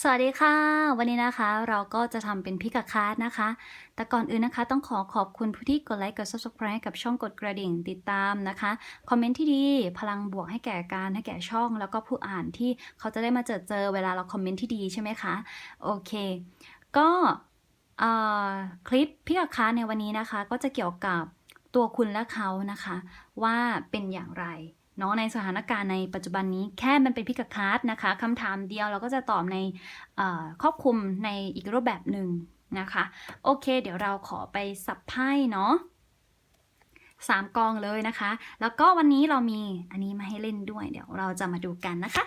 สวัสดีค่ะ วันนี้นะคะเราก็จะทำเป็นพิกาคาร์ดนะคะ แต่ก่อนอื่นนะคะ ต้องขอขอบคุณผู้ที่กดไลค์กด subscribe กับช่องกดกระดิ่งติดตามนะคะ คอมเมนต์ที่ดีพลังบวกให้แก่การให้แก่ช่อง แล้วก็ผู้อ่านที่เขาจะได้มาเจอเจอเวลาเราคอมเมนต์ที่ดีใช่ไหมคะโอเค ก็คลิปพิกาคาร์ดในวันนี้นะคะ ก็จะเกี่ยวกับตัวคุณและเขานะคะ ว่าเป็นอย่างไร เนาะในสถานการณ์ในปัจจุบันนี้แค่มันเป็นพิกคาร์ดนะคะคำถามเดียวเราก็จะตอบในครอบคลุมในอีกรูปแบบหนึ่งนะคะ โอเค เดี๋ยวเราขอไปสับไพ่เนาะสามกองเลยนะคะ แล้วก็วันนี้เรามีอันนี้มาให้เล่นด้วย เดี๋ยวเราจะมาดูกันนะคะ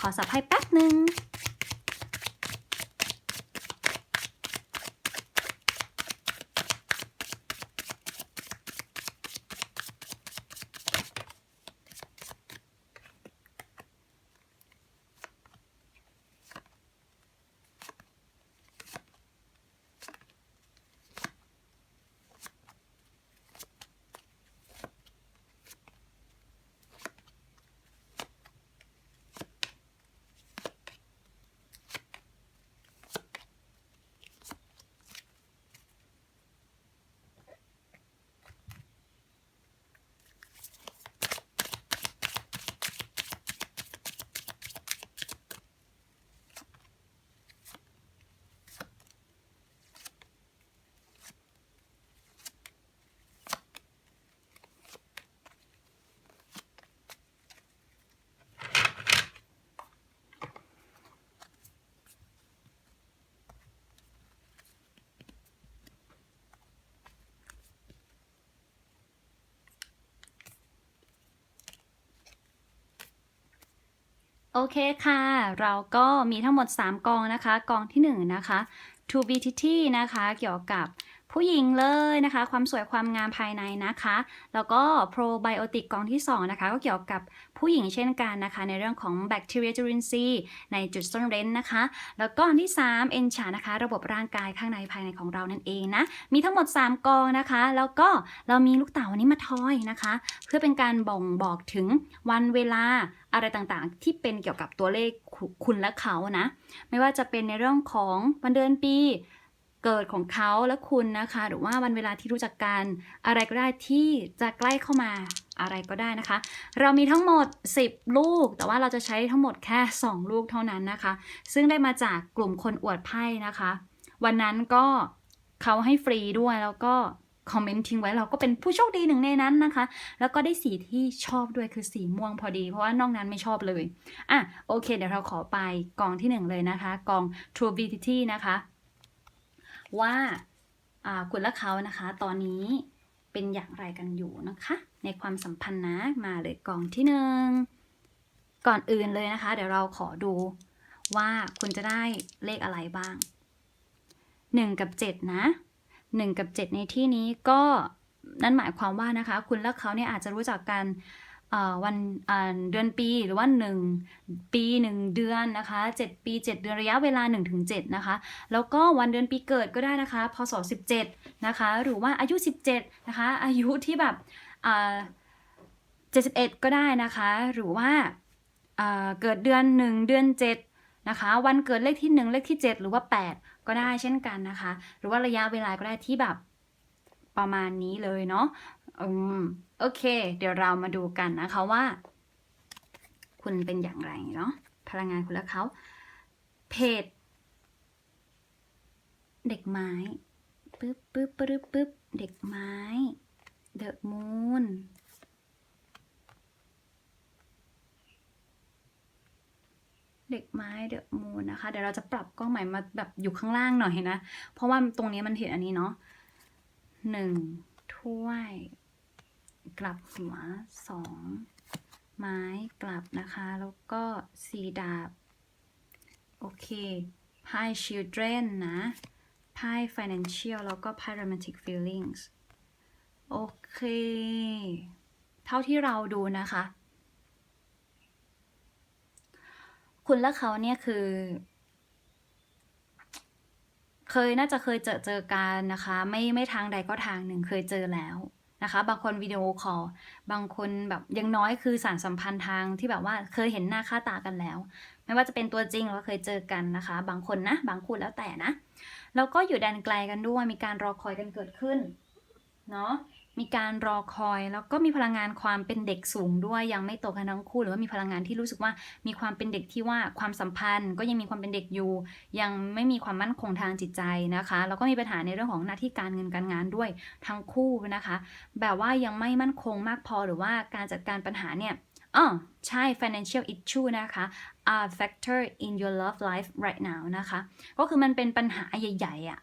ขอสับไพ่แป๊บหนึ่ง เคค่ะ เราก็มีทั้งหมด 3 กองนะคะ กองที่ 1 นะคะ to b t t นะคะ เกี่ยวกับ ผู้หญิงเลยนะคะ ความสวยความงามภายในนะคะ แล้วก็ probiotic กกองที่ 2 นะคะ ก็เกี่ยวกับผู้หญิงเช่นกันนะคะ ในเรื่องของแบคทีเรียจุลินทรีย์ในจุดซ่อนเร้นนะคะ แล้วก็อันที่3 e n c h a นะคะ ระบบร่างกายข้างในภายในของเรานั่นเองนะ มีทั้งหมด 3 กองนะคะ แล้วก็เรามีลูกเต่าอันนี้มาทอยนะคะ เพื่อเป็นการบ่งบอกถึงวันเวลาอะไรต่างๆ ที่เป็นเกี่ยวกับตัวเลขคุณและเขานะ ไม่ว่าจะเป็นในเรื่องของวันเดือนปี เกิดของเขาและคุณนะคะ หรือว่าวันเวลาที่รู้จักกันอะไรก็ได้ที่จะใกล้เข้ามาอะไรก็ได้นะคะ เรามีทั้งหมด 10 ลูก แต่ว่าเราจะใช้ทั้งหมดแค่ 2 ลูกเท่านั้นนะคะ ซึ่งได้มาจากกลุ่มคนอวดไพ่นะคะ วันนั้นก็เขาให้ฟรีด้วยแล้วก็คอมเมนต์ทิ้งไว้เราก็เป็นผู้โชคดีหนึ่งในนั้นนะคะ แล้วก็ได้สีที่ชอบด้วยคือสีม่วงพอดี เพราะว่านอกนั้นไม่ชอบเลย อะโอเค เดี๋ยวเราขอไปกองที่หนึ่งเลยนะคะ กอง True b t t นะคะ ว่าคุณและเขานะคะ ตอนนี้เป็นอย่างไรกันอยู่นะคะ ในความสัมพันธ์นะมาเลยกองที่หนึ่งก่อนอื่นเลยนะคะ เดี๋ยวเราขอดูว่าคุณจะได้เลขอะไรบ้างหนึ่งกับเจ็ดนะหนึ่งกับเจ็ดในที่นี้ก็นั่นหมายความว่านะคะ คุณและเขาเนี่ยอาจจะรู้จักกัน วันเดือนปีหรือว่าหนึ่งปีหนึ่งเดือนนะคะเจ็ดปีเจ็ดเดือนระยะเวลา1นถึงเนะคะ แล้วก็วันเดือนปีเกิดก็ได้นะคะ พศ 17 นะคะ หรือว่าอายุ 17 นะคะ อายุที่แบบอ่า71 ก็ได้นะคะ หรือว่าอ่าเกิดเดือน 1 เดือน 7 นะคะ วันเกิดเลขที่ 1 เลขที่ 7 หรือว่า 8 ก็ได้เช่นกันนะคะ หรือว่าระยะเวลาก็ได้ที่แบบ ประมาณนี้เลยเนาะอืมโอเค เดี๋ยวเรามาดูกันนะคะว่า คุณเป็นอย่างไรเนาะพลังงานคุณและเขาเพจเด็กไม้ปึ๊บปึ๊บปึ๊บปึ๊บเด็กไม้เดอะมูนเด็กไม้เดอะมูนนะคะ เดี๋ยวเราจะปรับกล้องใหม่มาแบบอยู่ข้างล่างหน่อยนะ เพราะว่าตรงนี้มันเห็นอันนี้เนาะ หนึ่งถ้วยกลับหัวสองไม้กลับนะคะ แล้วก็สีดาบ โอเคไพ่ children นะไพ่ financial แล้วก็ไพ่ romantic feelings โอเค เท่าที่เราดูนะคะ คุณและเขาเนี่ยคือ เคยน่าจะเคยเจอเจอกันนะคะ ไม่ไม่ทางใดก็ทางหนึ่งเคยเจอแล้วนะคะ บางคนวิดีโอคอลบางคนแบบยังน้อยคือสารสัมพันธ์ทางที่แบบว่าเคยเห็นหน้าค่าตากันแล้ว ไม่ว่าจะเป็นตัวจริงหรือว่าเคยเจอกันนะคะ บางคนนะ บางคู่แล้วแต่นะแล้วก็อยู่แดนไกลกันด้วยมีการรอคอยกันเกิดขึ้นเนาะ มีการรอคอย แล้วก็มีพลังงานความเป็นเด็กสูงด้วยยังไม่โตกันทั้งคู่ หรือว่ามีพลังงานที่รู้สึกว่ามีความเป็นเด็กที่ว่าความสัมพันธ์ ก็ยังมีความเป็นเด็กอยู่ ยังไม่มีความมั่นคงทางจิตใจนะคะ แล้วก็มีปัญหาในเรื่องของหน้าที่การเงินการงานด้วยทั้งคู่นะคะ แบบว่ายังไม่มั่นคงมากพอหรือว่าการจัดการปัญหาเนี่ยอ๋อใช่ financial issue นะคะ are factor in your love life right now นะคะ ก็คือมันเป็นปัญหาใหญ่ๆอะ่ะ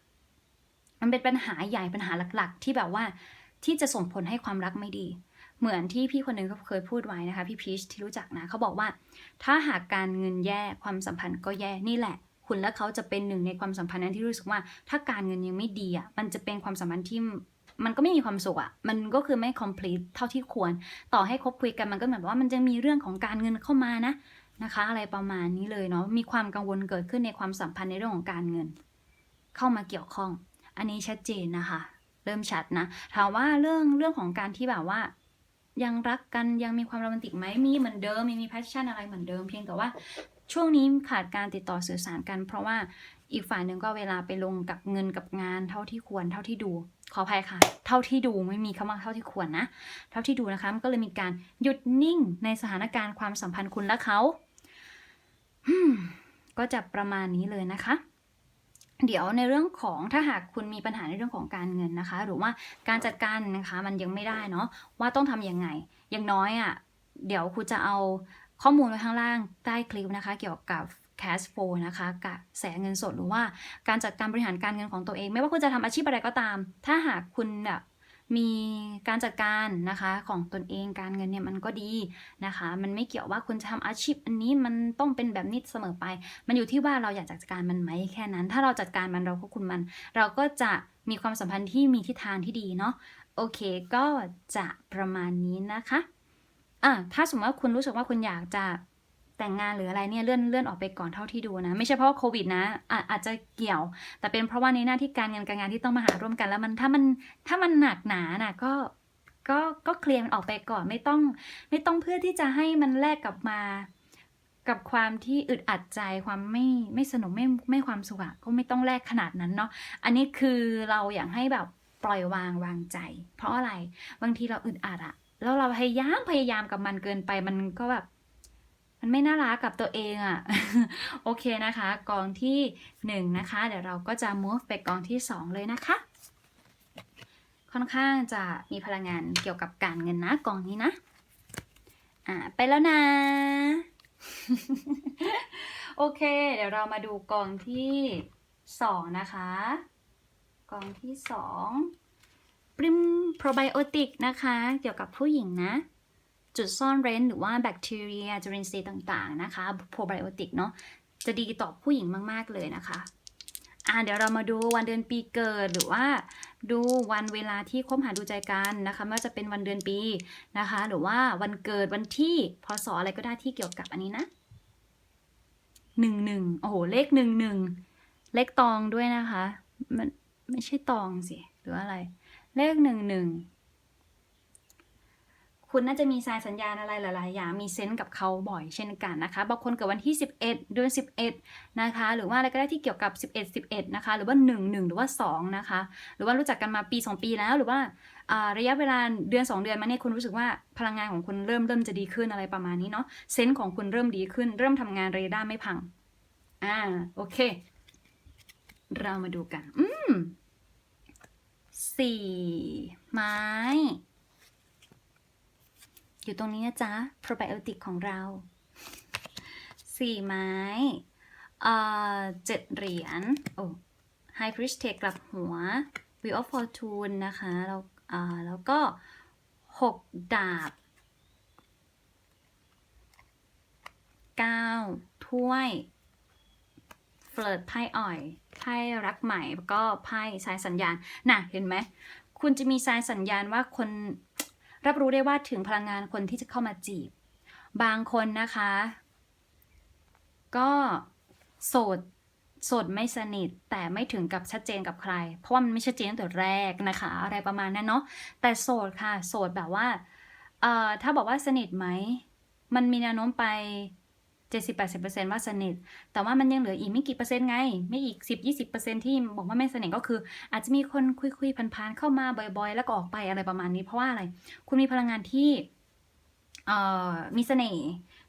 มันเป็นปัญหาใหญ่ปัญหาหลักๆ ที่แบบว่า ที่จะส่งผลให้ความรักไม่ดี เหมือนที่พี่คนหนึ่งก็เคยพูดไว้นะคะ พี่พีชที่รู้จักนะเขาบอกว่า ถ้าหากการเงินแย่ความสัมพันธ์ก็แย่นี่แหละ คุณและเขาจะเป็นหนึ่งในความสัมพันธ์นั้นที่รู้สึกว่า ถ้าการเงินยังไม่ดีอะมันจะเป็นความสัมพันธ์ที่มันก็ไม่มีความสุขอะมันก็คือไม่ complete เท่าที่ควร ต่อให้คบคุยกันมันก็เหมือนว่ามันจะมีเรื่องของการเงินเข้ามานะนะคะ อะไรประมาณนี้เลยเนาะ มีความกังวลเกิดขึ้นในความสัมพันธ์ในเรื่องของการเงิน เข้ามาเกี่ยวข้อง อันนี้ชัดเจนนะคะ เริ่มชัดนะถามว่าเรื่องเรื่องของการที่แบบว่า ยังรักกันยังมีความโรแมนติกไหมมีเหมือนเดิมมีมีแพชชั่นอะไรเหมือนเดิมเพียงแต่ว่า ช่วงนี้ขาดการติดต่อสื่อสารกัน เพราะว่าอีกฝ่ายหนึ่งก็เวลาไปลงกับเงินกับงานเท่าที่ควรเท่าที่ดู ขออภัยค่ะ เท่าที่ดูไม่มีคำว่าเท่าที่ควรนะ เท่าที่ดูนะคะมันก็เลยมีการหยุดนิ่งในสถานการณ์ความสัมพันธ์คุณและเขาก็จะประมาณนี้เลยนะคะ เดี๋ยวในเรื่องของถ้าหากคุณมีปัญหาในเรื่องของการเงินนะคะ หรือว่าการจัดการนะคะมันยังไม่ได้เนาะว่าต้องทำยังไงอย่างน้อยอะ่ะเดี๋ยวครูจะเอาข้อมูลไว้ข้างล่างใต้คลิปนะคะ เกี่ยวกับ cash flow นะคะกับแสเงินสดหรือว่าการจัดการบริหารการเงินของตัวเอง ไม่ว่าคุณจะทำอาชีพอะไรก็ตาม ถ้าหากคุณแบบ มีการจัดการนะคะของตนเองการเงินเนี่ยมันก็ดีนะคะ มันไม่เกี่ยวว่าคุณจะทำอาชีพอันนี้มันต้องเป็นแบบนี้เสมอไป มันอยู่ที่ว่าเราอยากจัดการมันไหมแค่นั้น ถ้าเราจัดการมันเราควบคุมมัน เราก็จะมีความสัมพันธ์ที่มีทิศทางที่ดีเนาะโอเคก็จะประมาณนี้นะคะอะถ้าสมมติว่าคุณรู้สึกว่าคุณอยากจะ แต่งงานหรืออะไรเนี่ยเลื่อนเลื่อนออกไปก่อนเท่าที่ดูนะ ไม่ใช่เพราะโควิดนะอาอาจจะเกี่ยว แต่เป็นเพราะว่าในหน้าที่การเงินการงานที่ต้องมาหาร่วมกันแล้วมันถ้ามันถ้ามันหนักหนาน่ะก็ก็ก็เคลียร์มันออกไปก่อนไม่ต้อง ไม่ต้องเพื่อที่จะให้มันแลกกลับมา กับความที่อึดอัดใจความไม่ไม่สนุกไม่ไม่ความสุขก็ไม่ต้องแลกขนาดนั้นเนาะอันนี้คือเราอยากให้แบบปล่อยวางวางใจ เพราะอะไรบางทีเราอึดอัดอะแล้วเราพยายามพยายามกับมันเกินไปมันก็แบบ มันไม่น่ารักกับตัวเองอะ่ะ โอเคนะคะ กองที่หนึ่งนะคะ เดี๋ยวเราก็จะ move ไปกองที่สองเลยนะคะ ค่อนข้างจะมีพลังงานเกี่ยวกับการเงินนะกองนี้นะ อ่าไปแล้วนะ โอเค เดี๋ยวเรามาดูกองที่สองนะคะ กองที่สองปริมโปรไบโอติกนะคะ เกี่ยวกับผู้หญิงนะ จุดซ่อนเร้นหรือว่าแบคทีเรียจุลินทรีย์ต่างๆนะคะโปรไบโอติกเนาะจะดีต่อผู้หญิงมาก ๆ เลยนะคะอ่าเดี๋ยวเรามาดูวันเดือนปีเกิดหรือว่าดูวันเวลาที่คบหาดูใจกันนะคะไม่ว่าจะเป็นวันเดือนปีนะคะ หรือว่าวันเกิดวันที่พศอะไรก็ได้ที่เกี่ยวกับอันนี้นะหนึ่งหนึ่งโอ้โหเลขหนึ่งหนึ่งเลขตองด้วยนะคะ มันไม่ใช่ตองสิ หรืออะไร เลขหนึ่งหนึ่ง คุณน่าจะมีสายสัญญาณอะไรหลายๆ อย่างมีเซนส์กับเขาบ่อยเช่นกันนะคะ บางคนเกิดวันที่ 11 เดือน 11 นะคะ หรือว่าอะไรก็ได้ที่เกี่ยวกับ 11 11 นะคะ หรือว่า 1 1 หรือว่า 2 นะคะ หรือว่ารู้จักกันมาปี 2 ปีแล้ว หรือว่าระยะเวลาเดือน 2 เดือนมาเนี่ยคุณรู้สึกว่าพลังงานของคุณเริ่มเริ่มจะดีขึ้นอะไรประมาณนี้เนาะ เซนส์ของคุณเริ่มดีขึ้น เริ่มทำงานเรดาร์ไม่พัง อ่า โอเค เรามาดูกัน อืมสี่ไม้ อยู่ตรงนี้นะจ๊ะโปรไบโอติกของเราสี่ไม้เอ่อเจ็ดเหรียญโอ้ไฮพริสเทกลับหัว Wheel of Fortune นะคะแล้วอ่าแล้วก็หกดาบเก้าถ้วยเฟิร์ดไพ่อ่อยไพ่รักใหม่แล้วก็ไพ่สายสัญญาณ น่ะ เห็นไหม คุณจะมีสายสัญญาณว่าคน รับรู้ได้ว่าถึงพลังงานคนที่จะเข้ามาจีบ บางคนนะคะ ก็โสดโสดไม่สนิทแต่ไม่ถึงกับชัดเจนกับใคร เพราะว่ามันไม่ชัดเจนตั้งแต่แรกนะคะ อะไรประมาณนั้นเนาะแต่โสดค่ะ โสดแบบว่าเอ่อถ้าบอกว่าสนิทไหม มันมีแนวโน้มไป 70-80%ว่าสนิท แต่ว่ามันยังเหลืออีกไม่กี่เปอร์เซ็นต์ไง ไม่อีก 10-20%ที่บอกว่าไม่สนิทก็คือ อาจจะมีคนคุยๆผ่านๆเข้ามาบ่อยๆ แล้วก็ออกไปอะไรประมาณนี้ เพราะว่าอะไร คุณมีพลังงานที่เอ่อมีเสน่ห์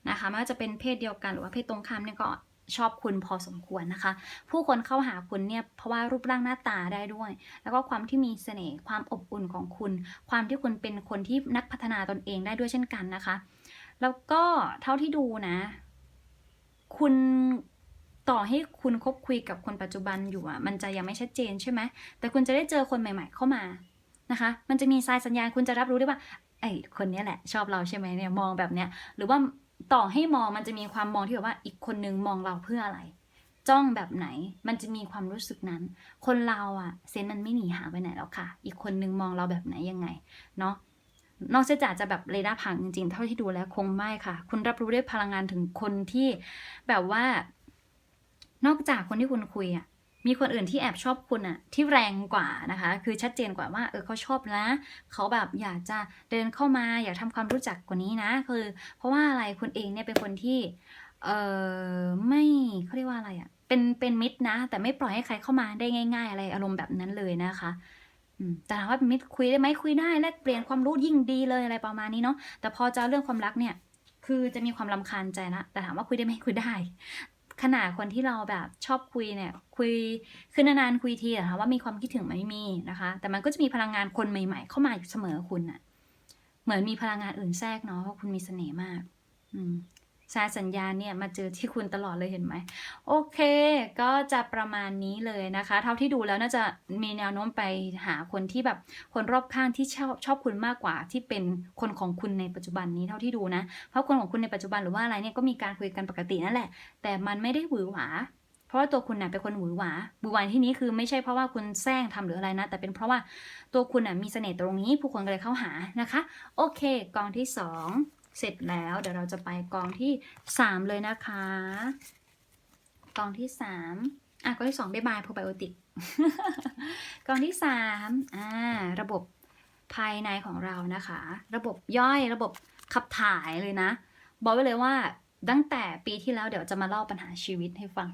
นะคะ ไม่ว่าจะเป็นเพศเดียวกันหรือว่าเพศตรงข้ามเนี่ยก็ชอบคุณพอสมควรนะคะ ผู้คนเข้าหาคุณเนี่ยเพราะว่ารูปร่างหน้าตาได้ด้วย แล้วก็ความที่มีเสน่ห์ความอบอุ่นของคุณ ความที่คุณเป็นคนที่นักพัฒนาตนเองได้ด้วยเช่นกันนะคะ แล้วก็เท่าที่ดูนะ คุณต่อให้คุณคบคุยกับคนปัจจุบันอยู่อะ มันจะยังไม่ชัดเจนใช่ไหม แต่คุณจะได้เจอคนใหม่ ๆ เข้ามานะคะ มันจะมีสายสัญญาณคุณจะรับรู้ได้ว่า ไอ้คนนี้แหละ ชอบเราใช่ไหมเนี่ยมองแบบเนี้ย หรือว่าต่อให้มองมันจะมีความมองที่แบบว่าอีกคนนึงมองเราเพื่ออะไร จ้องแบบไหน มันจะมีความรู้สึกนั้น คนเราอะเซนส์มันไม่หนีหายไปไหนแล้วค่ะ อีกคนนึงมองเราแบบไหนยังไง เนาะ นอกจากจะแบบเรดาร์พังจริงๆ เท่าที่ดูแล้วคงไม่ค่ะ คุณรับรู้ได้พลังงานถึงคนที่แบบว่า นอกจากคนที่คุณคุยอะมีคนอื่นที่แอบชอบคุณอะที่แรงกว่านะคะ คือชัดเจนกว่าว่าเออเขาชอบนะเขาแบบอยากจะเดินเข้ามา อยากทำความรู้จักกว่านี้นะ คือ เพราะว่าอะไรคุณเองเนี่ยเป็นคนที่เออไม่เขาเรียกว่าอะไรอะเป็นเป็นมิตรนะ แต่ไม่ปล่อยให้ใครเข้ามาได้ง่าย ๆ อะไรอารมณ์แบบนั้นเลยนะคะ แต่ถามว่าเป็นมิตรคุยได้ไหมคุยได้แลกเปลี่ยนความรู้ยิ่งดีเลยอะไรประมาณนี้เนาะแต่พอจะเรื่องความรักเนี่ย คือจะมีความลำคาญใจละแต่ถามว่าคุยได้ไหมคุยได้ ขนาดคนที่เราแบบชอบคุยเนี่ย คุยคือนานๆคุยทีอะถามว่ามีความคิดถึงไหมม่มีนะคะ แต่มันก็จะมีพลังงานคนใหม่ ๆ เข้ามาอยู่เสมอคุณอะเหมือนมีพลังงานอื่นแทรกเนาะเพราะคุณมีเสน่ห์มาก อืม สายสัญญาณเนี่ยมาเจอที่คุณตลอดเลยเห็นไหมโอเค ก็จะประมาณนี้เลยนะคะ เท่าที่ดูแล้วน่าจะมีแนวโน้มไปหาคนที่แบบคนรอบข้างที่ชอบชอบคุณมากกว่าที่เป็นคนของคุณในปัจจุบันนี้เท่าที่ดูนะ เพราะคนของคุณในปัจจุบันหรือว่าอะไรเนี่ยก็มีการคุยกันปกตินั่นแหละ แต่มันไม่ได้หวือหวาเพราะว่าตัวคุณน่ะเป็นคนหวือหวาหวือหวาในที่นี้คือไม่ใช่เพราะว่าคุณแซงทำหรืออะไรนะ แต่เป็นเพราะว่าตัวคุณน่ะมีเสน่ห์ตรงนี้ ผู้คนก็เลยเข้าหานะคะ โอเค กองที่สอง เสร็จแล้ว เดี๋ยวเราจะไปกองที่สามเลยนะคะ กองที่สามอะกองที่สองได้บายโปรไบโอติก กองที่สามอ่า ระบบภายในของเรานะคะ ระบบย่อยระบบขับถ่ายเลยนะ บอกไว้เลยว่าตั้งแต่ปีที่แล้วเดี๋ยวจะมาเล่าปัญหาชีวิตให้ฟัง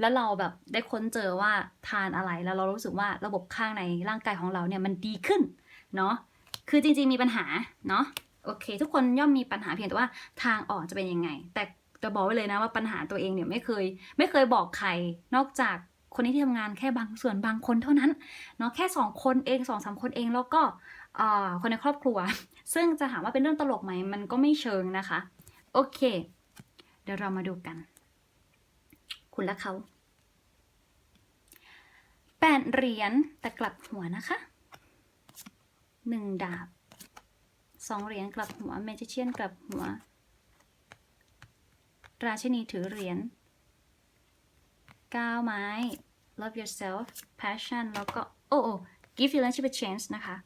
แล้วเราแบบได้ค้นเจอว่าทานอะไรแล้วเรารู้สึกว่าระบบข้างในร่างกายของเราเนี่ยมันดีขึ้น เนาะ คือจริงๆมีปัญหา เนาะ โอเค ทุกคนย่อมมีปัญหาเพียงแต่ว่าทางออกจะเป็นยังไง แต่จะบอกไว้เลยนะว่าปัญหาตัวเองเนี่ยไม่เคย ไม่เคยบอกใครนอกจากคนที่ทำงานแค่บางส่วนบางคนเท่านั้นเนาะแค่สองคนเองสองสามคนเองแล้วก็คนในครอบครัว ซึ่งจะถามว่าเป็นเรื่องตลกไหมมันก็ไม่เชิงนะคะ โอเค เดี๋ยวเรามาดูกัน คุณและเขาแปดเหรียญแต่กลับหัวนะคะหนึ่งดาบ สองเหรียญกลับหัวเมจิเชียนกลับหัว ราชินีถือเหรียญก้าวไม้ love yourself passion แล้วก็ โอ้โอ้ give your relationship a chance นะคะ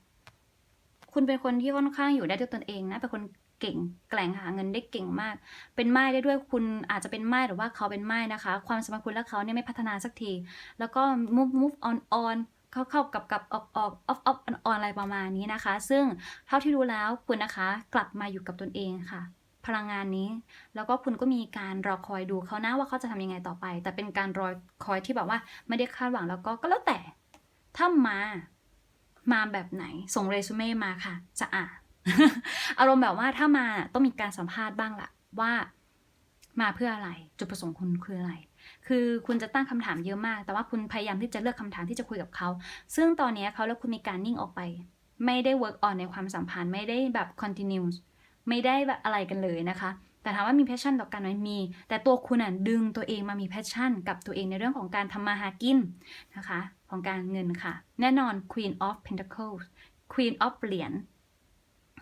คุณเป็นคนที่ค่อนข้างอยู่ได้ด้วยตนเองนะ เป็นคนเก่ง แกล่งหาเงินได้เก่งมาก เป็นไม้ได้ด้วยคุณอาจจะเป็นไม้หรือว่าเขาเป็นไม้นะคะ ความสมพันธ์คุณและเขาเนี่ยไม่พัฒนาสักที แล้วก็ move move on on เข้าเข้ากับกับออกออก off off on on อะไรประมาณนี้นะคะ ซึ่งเท่าที่รู้แล้วคุณนะคะกลับมาอยู่กับตนเองค่ะ พลังงานนี้ แล้วก็คุณก็มีการรอคอยดูเขานะว่าเขาจะทำยังไงต่อไป แต่เป็นการรอคอยที่แบบว่าไม่ได้คาดหวังแล้วก็ก็แล้วแต่ถ้ามามาแบบไหนส่งเรซูเม่มาค่ะ จะอ่านอารมณ์แบบว่าถ้ามาต้องมีการสัมภาษณ์บ้างละว่ามาเพื่ออะไรจุดประสงค์คุณคืออะไร คือคุณจะตั้งคำถามเยอะมาก แต่ว่าคุณพยายามที่จะเลือกคำถามที่จะคุยกับเขา ซึ่งตอนนี้เขาและคุณมีการนิ่งออกไป ไม่ได้ work on ในความสัมพันธ์ ไม่ได้แบบ continuous ไม่ได้แบบอะไรกันเลยนะคะ แต่ถามว่ามี passion ต่อกันไหมมี แต่ตัวคุณอะดึงตัวเองมามี passion กับตัวเองในเรื่องของการทำมาหากินนะคะ ของการเงินค่ะ แน่นอน Queen of Pentacles Queen of เหรียญ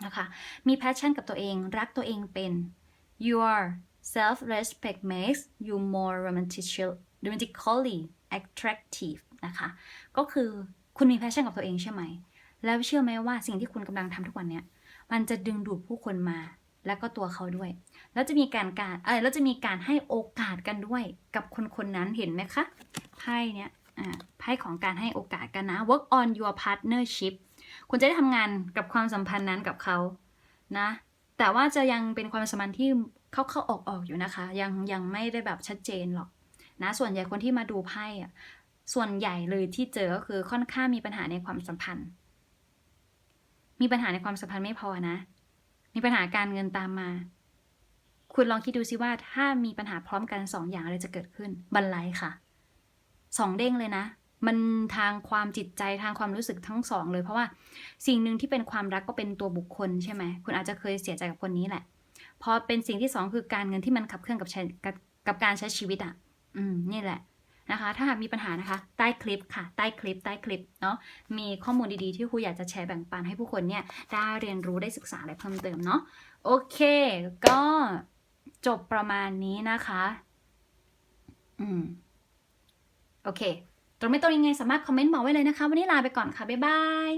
นะคะ มี passion กับตัวเอง รักตัวเองเป็น you are self respect makes you more romantic romantically attractive นะคะ ก็คือคุณมี passion กับตัวเองใช่ไหม แล้วเชื่อไหมว่าสิ่งที่คุณกำลังทำทุกวันเนี้ย มันจะดึงดูดผู้คนมาแล้วก็ตัวเขาด้วย แล้วจะมีการการเออแล้วจะมีการให้โอกาสกันด้วยกับคนคนนั้นเห็นไหมคะ ไพ่เนี้ยอ่าไพ่ของการให้โอกาสกันนะ work on your partnership คุณจะได้ทำงานกับความสัมพันธ์นั้นกับเขานะ แต่ว่าจะยังเป็นความสัมพันธ์ที่ เข้าเข้าออกออกอยู่นะคะ ยังยังไม่ได้แบบชัดเจนหรอกนะส่วนใหญ่คนที่มาดูไพ่อะส่วนใหญ่เลยที่เจอก็คือค่อนข้างมีปัญหาในความสัมพันธ์ มีปัญหาในความสัมพันธ์ไม่พอนะ มีปัญหาการเงินตามมา คุณลองคิดดูซิว่าถ้ามีปัญหาพร้อมกันสองอย่างอะไรจะเกิดขึ้นบันไลค่ะสองเด้งเลยนะมันทางความจิตใจทางความรู้สึกทั้งสองเลยเพราะว่าสิ่งหนึ่งที่เป็นความรักก็เป็นตัวบุคคลใช่ไหมคุณอาจจะเคยเสียใจกับคนนี้แหละ พอเป็นสิ่งที่สองคือการเงินที่มันขับเคลื่อนกับใช้กับกับการใช้ชีวิตอะ อืมนี่แหละนะคะ ถ้าหากมีปัญหานะคะ ใต้คลิปค่ะ ใต้คลิป ใต้คลิปเนาะ มีข้อมูลดีๆที่ครูอยากจะแชร์แบ่งปันให้ผู้คนเนี่ยได้เรียนรู้ได้ศึกษาอะไรเพิ่มเติมเนาะ โอเค ก็จบประมาณนี้นะคะ อืม โอเค ตรงไม่ตรงยังไงสามารถคอมเมนต์บอกไว้เลยนะคะ วันนี้ลาไปก่อนค่ะ บ๊ายบาย